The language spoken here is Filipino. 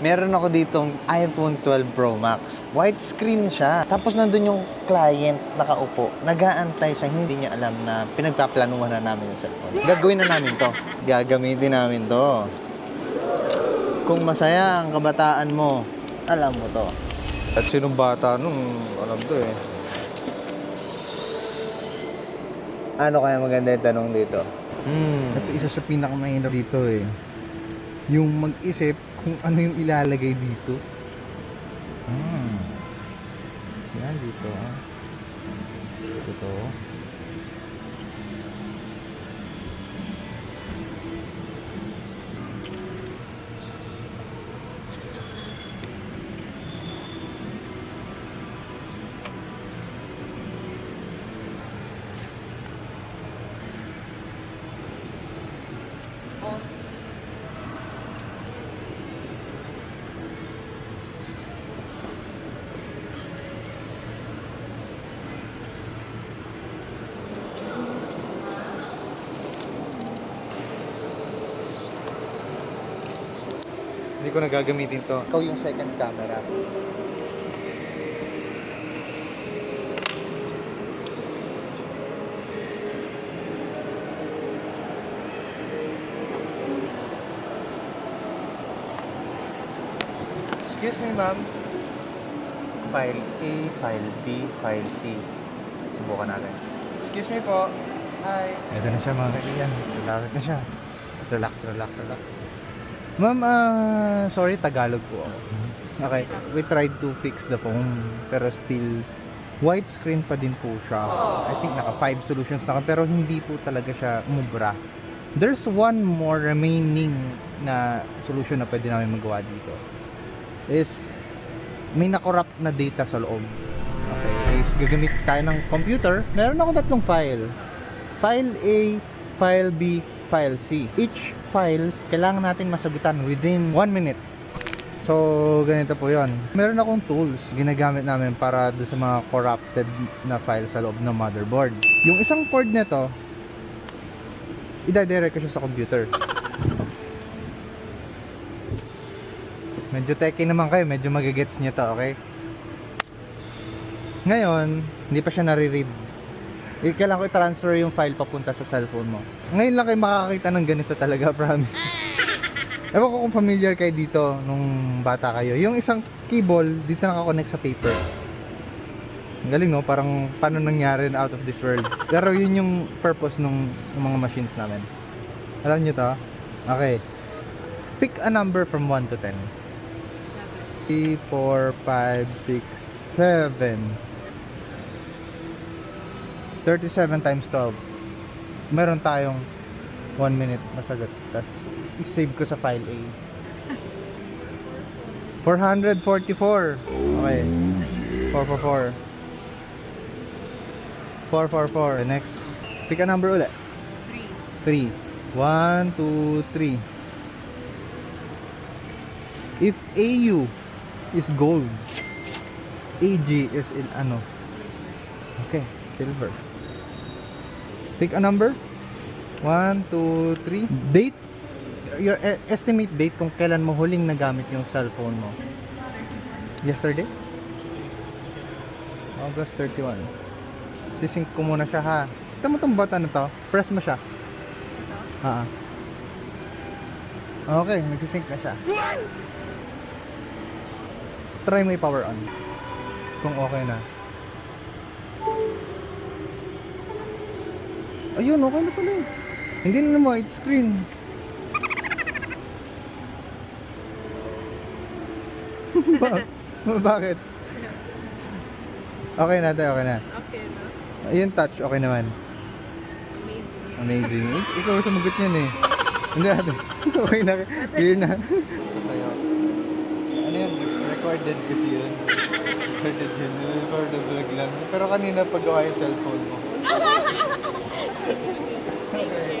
Meron ako ditong iPhone 12 Pro Max. White screen siya. Tapos nandun yung client nakaupo. Nagaantay siya. Hindi niya alam na pinagpaplanuhan na namin yung cellphone. Gagawin na namin to. Gagamitin namin to. Kung masaya ang kabataan mo, alam mo to. At sinong bata nung alam to eh. Ano kaya maganda yung tanong dito? Hmm. Ito isa sa pinakamahirap dito eh. Yung mag-isip kung ano yung ilalagay dito. Hmm. Yan dito. ah. Ito Hindi ko na gagamitin to. Ikaw yung second camera. Excuse me, ma'am. File A, file B, file C. Subukan natin. Excuse me po. Hi. Ito na siya mga kaibigan. Lalapit na siya. Relax, relax, relax. Ma'am, ah, sorry, Tagalog po ako. Okay, we tried to fix the phone, pero still, widescreen pa din po siya. I think naka 5 solutions na pero hindi po talaga siya umubra. There's one more remaining na solution na pwede namin magawa dito. Is, may nakorrupt na data sa loob. Okay, is gagamit tayo ng computer. Meron akong tatlong file. File A, File B, File C. Each files, kailangan natin masagutan within 1 minute. So, ganito po yon. Meron akong tools ginagamit namin para do sa mga corrupted na files sa loob ng motherboard. Yung isang port nito, ida-direct ko siya sa computer. Medyo techy naman kayo, medyo magigets niyo to, okay? Ngayon, hindi pa siya nare-read. Eh, kailangan ko i-transfer yung file papunta sa cellphone mo. Ngayon lang kayo makakakita ng ganito talaga, promise. Ewan ko kung familiar kayo dito nung bata kayo. Yung isang cable, dito nakakonect sa paper. Ang galing no? Parang paano nangyari na out of this world. Pero yun yung purpose nung, nung mga machines namin. Alam nyo to? Okay. Pick a number from 1 to 10. 3, 4, 5, 6, 7. 37 times 12. Meron tayong 1 minute masagot. Tapos, i-save ko sa file A. 444. Okay. 444. 444. Next. Pick a number ulit. 3. 1, 2, 3. If AU is gold, AG is in ano? Okay, silver. Pick a number. 1, 2, 3. Date. Your e- estimate date kung kailan mo huling nagamit yung cellphone mo. Yesterday? August 31. Sisync ko muna siya ha. Kita mo tong button na to. Press mo siya. Ha. Okay, nagsisync na siya. Try mo i-power on. Kung okay na. Ayun, okay na pala eh. Hindi na naman widescreen. ba- bakit? Okay na tayo, okay na. Okay na. Ayun touch, okay naman. Amazing. Amazing. Ik- ikaw sumagot niyan eh. Hindi natin. okay na. Clear na. Sa'yo. Ano yun? Recorded kasi yun. Recorded yun. Recorded vlog lang. Pero kanina pag gawa yung cellphone mo. okay.